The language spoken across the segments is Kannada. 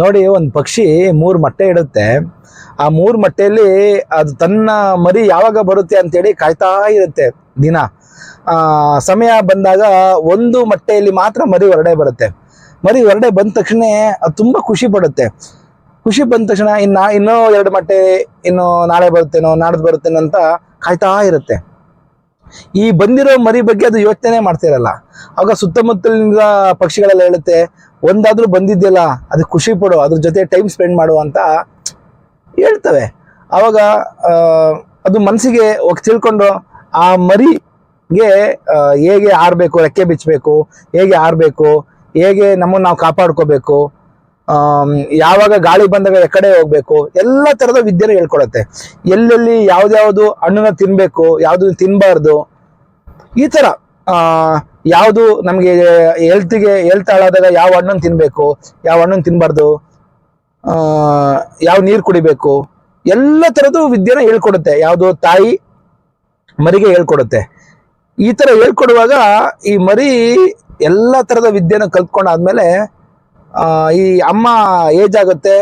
ನೋಡಿ ಒಂದು ಪಕ್ಷಿ ಮೂರು ಮೊಟ್ಟೆ ಇಡುತ್ತೆ. ಆ ಮೂರು ಮೊಟ್ಟೆಯಲ್ಲಿ ಅದು ತನ್ನ ಮರಿ ಯಾವಾಗ ಬರುತ್ತೆ ಅಂತೇಳಿ ಕಾಯ್ತಾ ಇರುತ್ತೆ ದಿನ. ಸಮಯ ಬಂದಾಗ ಒಂದು ಮೊಟ್ಟೆಯಲ್ಲಿ ಮಾತ್ರ ಮರಿ ಹೊರಡೆ ಬರುತ್ತೆ. ಮರಿ ಹೊರಡೆ ಬಂದ ತಕ್ಷಣ ಅದು ತುಂಬ ಖುಷಿ ಪಡುತ್ತೆ. ಖುಷಿ ಬಂದ ತಕ್ಷಣ ಇನ್ನು ಇನ್ನೂ ಎರಡು ಮೊಟ್ಟೆ ಇನ್ನು ನಾಳೆ ಬರುತ್ತೇನೋ ನಾಡ್ದು ಬರುತ್ತೇನೋ ಅಂತ ಕಾಯ್ತಾ ಇರುತ್ತೆ. ಈ ಬಂದಿರೋ ಮರಿ ಬಗ್ಗೆ ಅದು ಯೋಚನೆ ಮಾಡ್ತಿರಲ್ಲ. ಆಗ ಸುತ್ತಮುತ್ತಲಿನ ಪಕ್ಷಿಗಳೆಲ್ಲ ಹೇಳುತ್ತೆ, ಒಂದಾದ್ರೂ ಬಂದಿದ್ದೆಲ್ಲ ಅದು ಖುಷಿ ಪಡು, ಅದ್ರ ಜೊತೆ ಟೈಮ್ ಸ್ಪೆಂಡ್ ಮಾಡು ಅಂತ ಹೇಳ್ತವೆ. ಆವಾಗ ಅದು ಮನಸ್ಸಿಗೆ ಹೋಗಿ ತಿಳ್ಕೊಂಡು ಆ ಮರಿಗೆ ಹೇಗೆ ಆರ್ಬೇಕು ರೆಕ್ಕೆ ಬಿಚ್ಚಬೇಕು ಹೇಗೆ ಆರ್ಬೇಕು ಹೇಗೆ ನಮ್ಮನ್ನು ನಾವು ಕಾಪಾಡ್ಕೋಬೇಕು ಯಾವಾಗ ಗಾಳಿ ಬಂದಾಗ ಎಕಡೆ ಹೋಗ್ಬೇಕು? ಎಲ್ಲ ತರದ ವಿದ್ಯೆನ ಹೇಳ್ಕೊಡತ್ತೆ. ಎಲ್ಲೆಲ್ಲಿ ಯಾವ್ದ್ಯಾವ್ದು ಹಣ್ಣನ್ನ ತಿನ್ಬೇಕು, ಯಾವ್ದು ತಿನ್ಬಾರ್ದು, ಈ ತರ. ಆ, ಯಾವುದು ನಮಗೆ ಹೆಲ್ತಿಗೆ, ಹೆಲ್ತ್ ಹಾಳಾದಾಗ ಯಾವ ಹಣ್ಣನ್ನು ತಿನ್ಬೇಕು, ಯಾವ ಹಣ್ಣನ್ನು ತಿನ್ಬಾರ್ದು, ಆ, ಯಾವ ನೀರು ಕುಡಿಬೇಕು, ಎಲ್ಲ ತರದ್ದು ವಿದ್ಯೆನ ಹೇಳ್ಕೊಡುತ್ತೆ. ಯಾವುದು ತಾಯಿ ಮರಿಗೆ ಹೇಳ್ಕೊಡುತ್ತೆ. ಈ ತರ ಹೇಳ್ಕೊಡುವಾಗ ಈ ಮರಿ ಎಲ್ಲ ತರದ ವಿದ್ಯೆನ ಕಲ್ತ್ಕೊಂಡಾದ್ಮೇಲೆ ಈ ಅಮ್ಮ ಏಜ್ ಆಗುತ್ತೆ,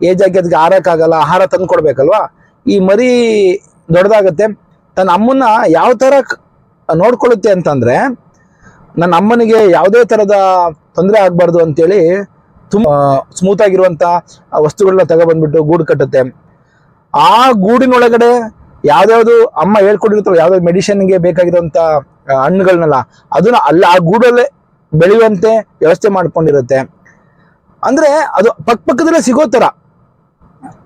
ಏಜ್ ಆಗಿ ಅದಕ್ಕೆ ಆರೋಕ್ಕಾಗಲ್ಲ ಆಹಾರ ತಂದು ಕೊಡ್ಬೇಕಲ್ವಾ? ಈ ಮರಿ ದೊಡ್ಡದಾಗುತ್ತೆ. ತನ್ನ ಅಮ್ಮನ್ನ ಯಾವ ಥರ ನೋಡ್ಕೊಳ್ಳುತ್ತೆ ಅಂತಂದ್ರೆ, ನನ್ನ ಅಮ್ಮನಿಗೆ ಯಾವುದೇ ಥರದ ತೊಂದರೆ ಆಗಬಾರ್ದು ಅಂತೇಳಿ ತುಂಬ ಸ್ಮೂತ್ ಆಗಿರುವಂಥ ವಸ್ತುಗಳನ್ನ ತಗೊಬಂದ್ಬಿಟ್ಟು ಗೂಡು ಕಟ್ಟುತ್ತೆ. ಆ ಗೂಡಿನೊಳಗಡೆ ಯಾವ್ದಾವ್ದು ಅಮ್ಮ ಹೇಳ್ಕೊಟ್ಟಿರ್ತಾವೆ ಯಾವ್ದಾವ್ದು ಮೆಡಿಸಿನ್ಗೆ ಬೇಕಾಗಿರುವಂಥ ಹಣ್ಣುಗಳನ್ನೆಲ್ಲ ಅದನ್ನ ಅಲ್ಲ, ಆ ಗೂಡಲ್ಲೇ ಬೆಳೆಯುವಂತೆ ವ್ಯವಸ್ಥೆ ಮಾಡ್ಕೊಂಡಿರುತ್ತೆ. ಅಂದ್ರೆ ಅದು ಪಕ್ಕ ಪಕ್ಕದಲ್ಲೇ ಸಿಗೋ ತರ.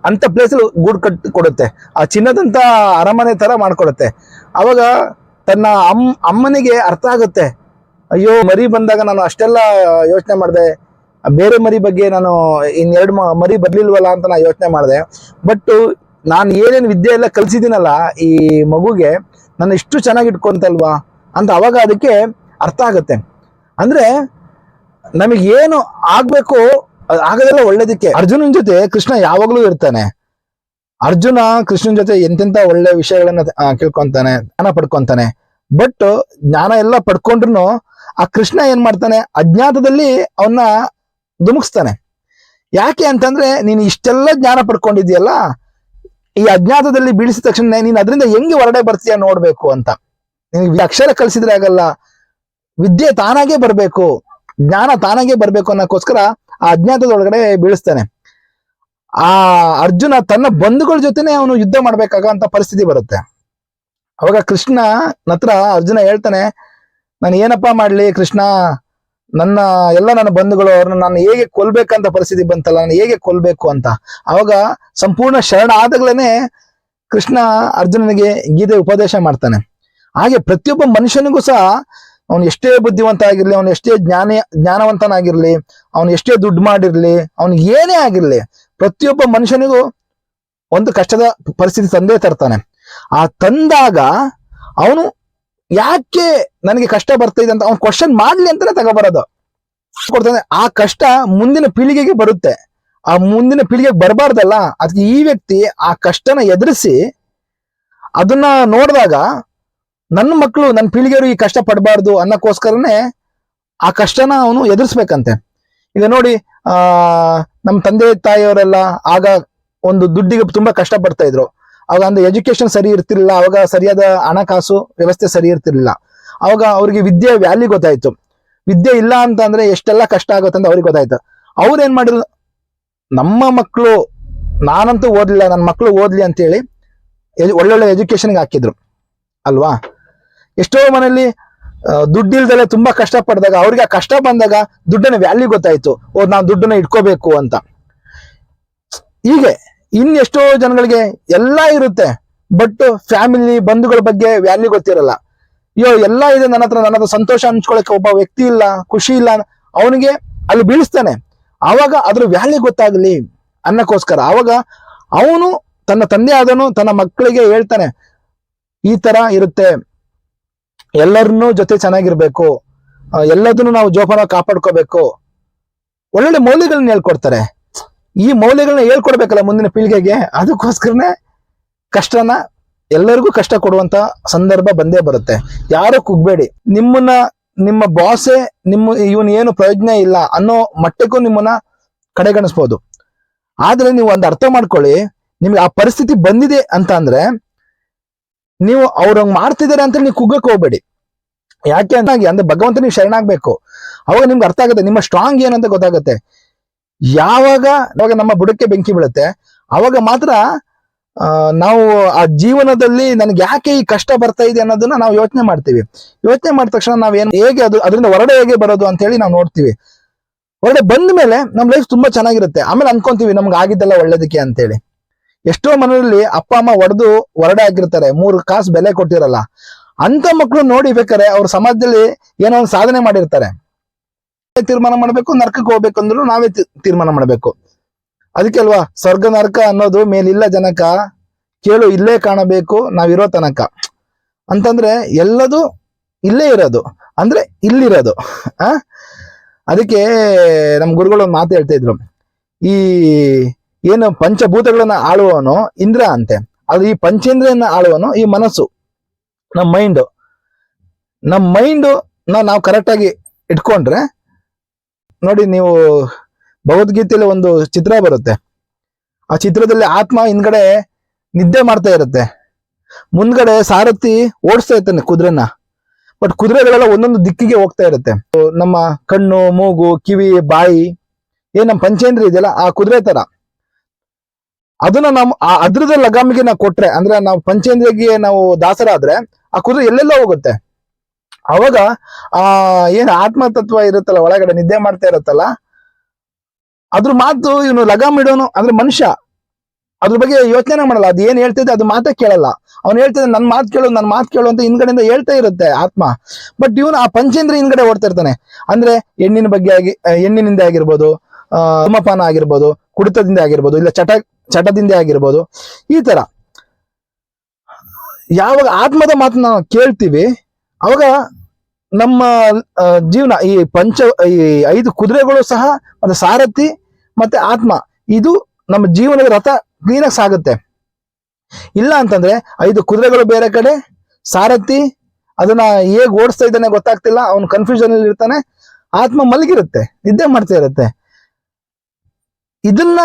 ಅಂತ ಪ್ಲೇಸಲ್ಲಿ ಗೂಡು ಕಟ್ ಕೊಡುತ್ತೆ. ಆ ಚಿನ್ನದಂತ ಅರಮನೆ ತರ ಮಾಡ್ಕೊಡುತ್ತೆ. ಅವಾಗ ತನ್ನ ಅಮ್, ಅಮ್ಮನಿಗೆ ಅರ್ಥ ಆಗುತ್ತೆ. ಅಯ್ಯೋ, ಮರಿ ಬಂದಾಗ ನಾನು ಅಷ್ಟೆಲ್ಲ ಯೋಚನೆ ಮಾಡಿದೆ. ಬೇರೆ ಮರಿ ಬಗ್ಗೆ ನಾನು ಇನ್ನೆರಡು ಮರಿ ಬರ್ಲಿಲ್ವಲ್ಲ ಅಂತ ನಾನು ಯೋಚನೆ ಮಾಡಿದೆ. ಬಟ್ ನಾನು ಏನೇನು ವಿದ್ಯೆ ಎಲ್ಲ ಕಲಿಸಿದ್ದೀನಲ್ಲ ಈ ಮಗುಗೆ ನಾನು ಇಷ್ಟು ಚೆನ್ನಾಗಿ ಇಟ್ಕೊಂತಲ್ವಾ ಅಂತ ಅವಾಗ ಅದಕ್ಕೆ ಅರ್ಥ ಆಗುತ್ತೆ. ಅಂದ್ರೆ ನಮಗೆ ಏನು ಆಗ್ಬೇಕು ಒಳ್ಳೇದಿಕ್ಕೆ ಒಳ್ಳೇದಕ್ಕೆ. ಅರ್ಜುನನ್ ಜೊತೆ ಕೃಷ್ಣ ಯಾವಾಗ್ಲೂ ಇರ್ತಾನೆ. ಅರ್ಜುನ ಕೃಷ್ಣನ್ ಜೊತೆ ಎಂತೆಂತ ಒಳ್ಳೆ ವಿಷಯಗಳನ್ನ ಕೇಳ್ಕೊಂತಾನೆ, ಜ್ಞಾನ ಪಡ್ಕೊಂತಾನೆ. ಬಟ್ ಜ್ಞಾನ ಎಲ್ಲ ಪಡ್ಕೊಂಡ್ರು ಆ ಕೃಷ್ಣ ಏನ್ ಮಾಡ್ತಾನೆ? ಅಜ್ಞಾತದಲ್ಲಿ ಅವನ್ನ ಧುಮುಕ್ಸ್ತಾನೆ. ಯಾಕೆ ಅಂತಂದ್ರೆ ನೀನು ಇಷ್ಟೆಲ್ಲ ಜ್ಞಾನ ಪಡ್ಕೊಂಡಿದ್ಯಲ್ಲ ಈ ಅಜ್ಞಾತದಲ್ಲಿ ಬೀಳಿಸಿದ ತಕ್ಷಣ ನೀನು ಅದರಿಂದ ಹೆಂಗೆ ಹೊರಡೆ ಬರ್ತೀಯ ನೋಡ್ಬೇಕು ಅಂತ. ನಿನಗೆ ಅಕ್ಷರ ಕಲಿಸಿದ್ರೆ ಆಗಲ್ಲ. ವಿದ್ಯೆ ತಾನಾಗೆ ಬರ್ಬೇಕು. ಜ್ಞಾನ ತಾನಾಗೆ ಬರ್ಬೇಕು ಅನ್ನೋಕ್ಕೋಸ್ಕರ ಆ ಅಜ್ಞಾತದೊಳಗಡೆ ಬೀಳಿಸ್ತಾನೆ. ಆ ಅರ್ಜುನ ತನ್ನ ಬಂಧುಗಳ ಜೊತೆನೆ ಅವನು ಯುದ್ಧ ಮಾಡ್ಬೇಕಾಗಂತ ಪರಿಸ್ಥಿತಿ ಬರುತ್ತೆ. ಅವಾಗ ಕೃಷ್ಣ ನತ್ರ ಅರ್ಜುನ ಹೇಳ್ತಾನೆ, ನಾನು ಏನಪ್ಪ ಮಾಡ್ಲಿ ಕೃಷ್ಣ? ನನ್ನ ಎಲ್ಲ ನನ್ನ ಬಂಧುಗಳು ಅವ್ರನ್ನ ನಾನು ಹೇಗೆ ಕೊಲ್ಬೇಕಂತ ಪರಿಸ್ಥಿತಿ ಬಂತಲ್ಲ, ನಾನು ಹೇಗೆ ಕೊಲ್ಬೇಕು ಅಂತ? ಅವಾಗ ಸಂಪೂರ್ಣ ಶರಣ ಆದಾಗ್ಲೇನೆ ಕೃಷ್ಣ ಅರ್ಜುನನಿಗೆ ಗೀತೆ ಉಪದೇಶ ಮಾಡ್ತಾನೆ. ಹಾಗೆ ಪ್ರತಿಯೊಬ್ಬ ಮನುಷ್ಯನಿಗೂ ಸಹ ಅವನು ಎಷ್ಟೇ ಬುದ್ಧಿವಂತ ಆಗಿರ್ಲಿ, ಅವನು ಎಷ್ಟೇ ಜ್ಞಾನ, ಜ್ಞಾನವಂತನಾಗಿರ್ಲಿ, ಅವನು ಎಷ್ಟೇ ದುಡ್ಡು ಮಾಡಿರ್ಲಿ ಅವನು ಏನೇ ಆಗಿರ್ಲಿ, ಪ್ರತಿಯೊಬ್ಬ ಮನುಷ್ಯನಿಗೂ ಒಂದು ಕಷ್ಟದ ಪರಿಸ್ಥಿತಿ ತಂದೇ ತರ್ತಾನೆ. ಆ ತಂದಾಗ ಅವನು ಯಾಕೆ ನನಗೆ ಕಷ್ಟ ಬರ್ತಾ ಇದೆ ಅಂತ ಅವ್ನು ಕ್ವಶನ್ ಮಾಡ್ಲಿ ಅಂತಾನೆ ತಗೋಬರೋದು. ಕೊಡ್ತಾನೆ, ಆ ಕಷ್ಟ ಮುಂದಿನ ಪೀಳಿಗೆಗೆ ಬರುತ್ತೆ. ಆ ಮುಂದಿನ ಪೀಳಿಗೆಗೆ ಬರಬಾರ್ದಲ್ಲ. ಅದಕ್ಕೆ ಈ ವ್ಯಕ್ತಿ ಆ ಕಷ್ಟನ ಎದುರಿಸಿ ಅದನ್ನ ನೋಡಿದಾಗ ನನ್ನ ಮಕ್ಕಳು ನನ್ನ ಪೀಳಿಗೆಯವರು ಈ ಕಷ್ಟ ಪಡಬಾರ್ದು ಅನ್ನೋಕ್ಕೋಸ್ಕರನೇ ಆ ಕಷ್ಟನ ಅವನು ಎದುರಿಸ್ಬೇಕಂತೆ. ಈಗ ನೋಡಿ, ಆ, ನಮ್ಮ ತಂದೆ, ತಾಯಿಯವರೆಲ್ಲ ಆಗ ಒಂದು ದುಡ್ಡಿಗೆ ತುಂಬಾ ಕಷ್ಟ ಪಡ್ತಾ ಇದ್ರು. ಅವಾಗ ಅಂದ್ರೆ ಎಜುಕೇಶನ್ ಸರಿ ಇರ್ತಿರ್ಲಿಲ್ಲ ಅವಾಗ ಸರಿಯಾದ ಹಣಕಾಸು ವ್ಯವಸ್ಥೆ ಸರಿ ಇರ್ತಿರ್ಲಿಲ್ಲ. ಅವಾಗ ಅವ್ರಿಗೆ ವಿದ್ಯೆ ವ್ಯಾಲ್ಯೂ ಗೊತ್ತಾಯ್ತು. ವಿದ್ಯೆ ಇಲ್ಲ ಅಂತ ಅಂದ್ರೆ ಎಷ್ಟೆಲ್ಲ ಕಷ್ಟ ಆಗುತ್ತೆ ಅಂತ ಅವ್ರಿಗೆ ಗೊತ್ತಾಯ್ತು. ಅವ್ರು ಏನ್ ಮಾಡಿದ್ರು, ನಮ್ಮ ಮಕ್ಕಳು ನಾನಂತೂ ಓದ್ಲಿಲ್ಲ, ನನ್ನ ಮಕ್ಕಳು ಓದ್ಲಿ ಅಂತೇಳಿ ಒಳ್ಳೊಳ್ಳೆ ಎಜುಕೇಶನ್ಗೆ ಹಾಕಿದ್ರು. ಅಲ್ವಾ? ಎಷ್ಟೋ ಮನೆಯಲ್ಲಿ ದುಡ್ಡಿಲ್ದಲೆ ತುಂಬಾ ಕಷ್ಟ ಪಡ್ದಾಗ ಅವ್ರಿಗೆ ಆ ಕಷ್ಟ ಬಂದಾಗ ದುಡ್ಡನ್ನ ವ್ಯಾಲ್ಯೂ ಗೊತ್ತಾಯ್ತು. ಓ ನಾವು ದುಡ್ಡನ್ನ ಇಟ್ಕೋಬೇಕು ಅಂತ. ಹೀಗೆ ಇನ್ನೆಷ್ಟೋ ಜನಗಳಿಗೆ ಎಲ್ಲ ಇರುತ್ತೆ ಬಟ್ ಫ್ಯಾಮಿಲಿ ಬಂಧುಗಳ ಬಗ್ಗೆ ವ್ಯಾಲ್ಯೂ ಗೊತ್ತಿರಲ್ಲ. ಅಯ್ಯೋ, ಎಲ್ಲ ಇದೆ ನನ್ನ ಹತ್ರ ನನ್ನ ಹತ್ರ ಸಂತೋಷ ಹಂಚ್ಕೊಳಕ್ಕೆ ಒಬ್ಬ ವ್ಯಕ್ತಿ ಇಲ್ಲ, ಖುಷಿ ಇಲ್ಲ ಅವನಿಗೆ ಅಲ್ಲಿ ಬೀಳಿಸ್ತಾನೆ. ಆವಾಗ ಅದ್ರ ವ್ಯಾಲ್ಯೂ ಗೊತ್ತಾಗ್ಲಿ ಅನ್ನಕ್ಕೋಸ್ಕರ. ಆವಾಗ ಅವನು ತನ್ನ ತಂದೆ ಆದನು ತನ್ನ ಮಕ್ಕಳಿಗೆ ಹೇಳ್ತಾನೆ, ಈ ತರ ಇರುತ್ತೆ. ಎಲ್ಲರನ್ನೂ ಜೊತೆ ಚೆನ್ನಾಗಿರ್ಬೇಕು. ಎಲ್ಲದನ್ನು ನಾವು ಜೋಪಾನ ಕಾಪಾಡ್ಕೋಬೇಕು. ಒಳ್ಳೊಳ್ಳೆ ಮೌಲ್ಯಗಳನ್ನ ಹೇಳ್ಕೊಡ್ತಾರೆ. ಈ ಮೌಲ್ಯಗಳನ್ನ ಹೇಳ್ಕೊಡ್ಬೇಕಲ್ಲ ಮುಂದಿನ ಪೀಳಿಗೆಗೆ? ಅದಕ್ಕೋಸ್ಕರನೇ ಕಷ್ಟನ ಎಲ್ಲರಿಗೂ ಕಷ್ಟ ಕೊಡುವಂತ ಸಂದರ್ಭ ಬಂದೇ ಬರುತ್ತೆ. ಯಾರು ಕುಗ್ಬೇಡಿ. ನಿಮ್ಮನ್ನ, ನಿಮ್ಮ ಬಾಸೆ ನಿಮ್ಮ, ಇವನ್ ಏನು ಪ್ರಯೋಜನ ಇಲ್ಲ ಅನ್ನೋ ಮಟ್ಟಕ್ಕೂ ನಿಮ್ಮನ್ನ ಕಡೆಗಣಿಸ್ಬೋದು. ಆದ್ರೆ ನೀವು ಒಂದು ಅರ್ಥ ಮಾಡ್ಕೊಳ್ಳಿ, ನಿಮ್ಗೆ ಆ ಪರಿಸ್ಥಿತಿ ಬಂದಿದೆ ಅಂತ ಅಂದ್ರೆ ನೀವು ಅವ್ರಂಗ್ ಮಾಡ್ತಿದ್ದಾರೆ ಅಂತ ನೀವು ಕುಗ್ಗಕ್ಕೆ ಹೋಗ್ಬೇಡಿ. ಯಾಕೆ ಅಂತ ಅಂದ್ರೆ ಭಗವಂತ ನೀವು ಶರಣಾಗ್ಬೇಕು. ಅವಾಗ ನಿಮ್ಗೆ ಅರ್ಥ ಆಗುತ್ತೆ, ನಿಮ್ಮ ಸ್ಟ್ರಾಂಗ್ ಏನಂತ ಗೊತ್ತಾಗುತ್ತೆ. ಯಾವಾಗ ಯಾವಾಗ ನಮ್ಮ ಬುಡಕ್ಕೆ ಬೆಂಕಿ ಬೀಳುತ್ತೆ, ಅವಾಗ ಮಾತ್ರ ನಾವು ಆ ಜೀವನದಲ್ಲಿ ನನಗೆ ಯಾಕೆ ಈ ಕಷ್ಟ ಬರ್ತಾ ಇದೆ ಅನ್ನೋದನ್ನ ನಾವು ಯೋಚನೆ ಮಾಡ್ತೀವಿ. ಯೋಚನೆ ಮಾಡಿದ ತಕ್ಷಣ ನಾವೇನು ಹೇಗೆ ಅದು, ಅದರಿಂದ ಹೊರಡೆ ಹೇಗೆ ಬರೋದು ಅಂತ ಹೇಳಿ ನಾವು ನೋಡ್ತೀವಿ. ಹೊರಡೆ ಬಂದ ಮೇಲೆ ನಮ್ಮ ಲೈಫ್ ತುಂಬಾ ಚೆನ್ನಾಗಿರುತ್ತೆ. ಆಮೇಲೆ ಅನ್ಕೊಂತೀವಿ ನಮ್ಗೆ ಆಗಿದ್ದೆಲ್ಲ ಒಳ್ಳೇದಕ್ಕೆ ಅಂತೇಳಿ ಎಷ್ಟೋ ಮನೆಯಲ್ಲಿ ಅಪ್ಪ, ಅಮ್ಮ ಒಡೆದು ಹೊರಡೆ ಆಗಿರ್ತಾರೆ. ಮೂರು ಕಾಸು ಬೆಲೆ ಕೊಟ್ಟಿರಲ್ಲ. ಅಂತ ಮಕ್ಕಳು ನೋಡಿ ಬೇಕಾರೆ ಅವ್ರ ಸಮಾಜದಲ್ಲಿ ಏನೋ ಒಂದು ಸಾಧನೆ ಮಾಡಿರ್ತಾರೆ. ತೀರ್ಮಾನ ಮಾಡ್ಬೇಕು, ನರ್ಕಕ್ಕೆ ಹೋಗ್ಬೇಕು ಅಂದ್ರು ನಾವೇ ತೀರ್ಮಾನ ಮಾಡ್ಬೇಕು. ಅದಕ್ಕೆ ಅಲ್ವಾ, ಸ್ವರ್ಗ, ನರ್ಕ ಅನ್ನೋದು ಮೇಲಿಲ್ಲ ಜನಕ, ಕೇಳು ಇಲ್ಲೇ ಕಾಣಬೇಕು, ನಾವಿರೋ ತನಕ. ಅಂತಂದ್ರೆ ಎಲ್ಲದು ಇಲ್ಲೇ ಇರೋದು. ಅಂದ್ರೆ ಇಲ್ಲಿರೋದು. ಆ? ಅದಕ್ಕೆ ನಮ್ ಗುರುಗಳು ಒಂದು ಮಾತು ಹೇಳ್ತಾ ಇದ್ರು. ಈ ಏನು ಪಂಚಭೂತಗಳನ್ನ ಆಳುವವನು ಇಂದ್ರ ಅಂತೆ. ಅದು ಈ ಪಂಚೇಂದ್ರಿಯನ್ನ ಆಳುವನು ಈ ಮನಸ್ಸು, ನಮ್ಮ ಮೈಂಡ್ ನಮ್ಮ ಮೈಂಡ್ ನಾವು ಕರೆಕ್ಟಾಗಿ ಇಟ್ಕೊಂಡ್ರೆ, ನೋಡಿ ನೀವು ಭಗವದ್ಗೀತೆಯಲ್ಲಿ ಒಂದು ಚಿತ್ರ ಬರುತ್ತೆ. ಆ ಚಿತ್ರದಲ್ಲಿ ಆತ್ಮ ಹಿಂದ್ಗಡೆ ನಿದ್ದೆ ಮಾಡ್ತಾ ಇರುತ್ತೆ. ಮುಂದ್ಗಡೆ ಸಾರಥಿ ಓಡಿಸ್ತಾ ಇರ್ತಾನೆ ಕುದುರೆನ. ಬಟ್ ಕುದುರೆಗಳೆಲ್ಲ ಒಂದೊಂದು ದಿಕ್ಕಿಗೆ ಹೋಗ್ತಾ ಇರುತ್ತೆ. ನಮ್ಮ ಕಣ್ಣು, ಮೂಗು, ಕಿವಿ, ಬಾಯಿ, ಏನ್ ನಮ್ಮ ಪಂಚೇಂದ್ರಿಯ ಇದೆಯಲ್ಲ, ಆ ಕುದುರೆ ತರ. ಅದನ್ನ ನಾವು ಅದ್ರದ ಲಗಾಮಿಗೆ ನಾವು ಕೊಟ್ರೆ, ಅಂದ್ರೆ ನಾವು ಪಂಚೇಂದ್ರಿಗೆ ನಾವು ದಾಸರಾದ್ರೆ, ಆ ಕುದುರೆ ಎಲ್ಲೆಲ್ಲ ಹೋಗುತ್ತೆ. ಅವಾಗ, ಆ, ಏನ್ ಆತ್ಮತತ್ವ ಇರುತ್ತಲ್ಲ, ಒಳಗಡೆ ನಿದ್ದೆ ಮಾಡ್ತಾ ಇರುತ್ತಲ್ಲ, ಅದ್ರ ಮಾತು ಇವನು ಲಗಾಮ್ ಇಡೋನು, ಅಂದ್ರೆ ಮನುಷ್ಯ. ಅದ್ರ ಬಗ್ಗೆ ಯೋಚನೆ ಮಾಡಲ್ಲ, ಅದು ಏನ್ ಹೇಳ್ತಿದ್ದೆ ಅದು ಮಾತೇ ಕೇಳಲ್ಲ. ಅವ್ನು ಹೇಳ್ತಿದ್ದೆ ನನ್ ಮಾತು ಕೇಳು, ನನ್ ಮಾತು ಕೇಳು ಅಂತ ಹಿಂದ್ಗಡೆಯಿಂದ ಹೇಳ್ತಾ ಇರುತ್ತೆ ಆತ್ಮ. ಬಟ್ ಇವನು ಆ ಪಂಚೇಂದ್ರ ಹಿಂದ್ಗಡೆ ಓಡ್ತಾ ಇರ್ತಾನೆ. ಅಂದ್ರೆ ಹೆಣ್ಣಿನ ಬಗ್ಗೆ ಆಗಿ ಹೆಣ್ಣಿನಿಂದ ಆಗಿರ್ಬೋದು ಧೂಮಪಾನ ಆಗಿರ್ಬೋದು, ಕುಡಿತದಿಂದ ಆಗಿರ್ಬೋದು, ಇಲ್ಲ ಚಟ ಚಟದಿಂದ ಆಗಿರ್ಬೋದು. ಈ ತರ. ಯಾವಾಗ ಆತ್ಮದ ಮಾತನ್ನ ನಾವು ಕೇಳ್ತೀವಿ, ಅವಾಗ ನಮ್ಮ ಜೀವನ, ಈ ಪಂಚ, ಈ ಐದು ಕುದುರೆಗಳು ಸಹ, ಮತ್ತೆ ಸಾರಥಿ, ಮತ್ತೆ ಆತ್ಮ, ಇದು ನಮ್ಮ ಜೀವನದ ರಥ ಕ್ಲೀನಾಗಿ ಸಾಗುತ್ತೆ. ಇಲ್ಲ ಅಂತಂದ್ರೆ, ಐದು ಕುದುರೆಗಳು ಬೇರೆ ಕಡೆ, ಸಾರಥಿ, ಅದನ್ನ ಹೇಗ್ ಓಡಿಸ್ತಾ ಇದ್ದಾನೆ ಗೊತ್ತಾಗ್ತಿಲ್ಲ, ಅವನು ಕನ್ಫ್ಯೂಷನ್ ಅಲ್ಲಿ ಇರ್ತಾನೆ, ಆತ್ಮ ಮಲಗಿರುತ್ತೆ, ನಿದ್ದೆ ಮಾಡ್ತಾ ಇರುತ್ತೆ. ಇದನ್ನ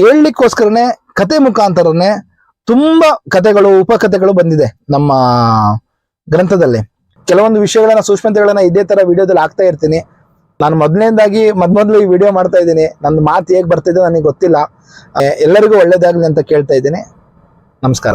ಹೇಳ್ಲಿಕ್ಕೋಸ್ಕರನೇ ಕತೆ ಮುಖಾಂತರನೇ ತುಂಬಾ ಕತೆಗಳು ಉಪಕಥೆಗಳು ಬಂದಿದೆ ನಮ್ಮ ಗ್ರಂಥದಲ್ಲಿ. ಕೆಲವೊಂದು ವಿಷಯಗಳನ್ನ, ಸೂಕ್ಷ್ಮತೆಗಳನ್ನ ಇದೇ ತರ ವಿಡಿಯೋದಲ್ಲಿ ಹಾಕ್ತಾ ಇರ್ತೀನಿ. ನಾನು ಮೊದಲನೇದಾಗಿ ಮೊದ್ಮೊದ್ಲು ಈ ವಿಡಿಯೋ ಮಾಡ್ತಾ ಇದ್ದೀನಿ. ನನ್ನ ಮಾತು ಹೇಗೆ ಬರ್ತಿದೆ ನನಗೆ ಗೊತ್ತಿಲ್ಲ. ಎಲ್ಲರಿಗೂ ಒಳ್ಳೇದಾಗಲಿ ಅಂತ ಕೇಳ್ತಾ ಇದ್ದೀನಿ. ನಮಸ್ಕಾರ.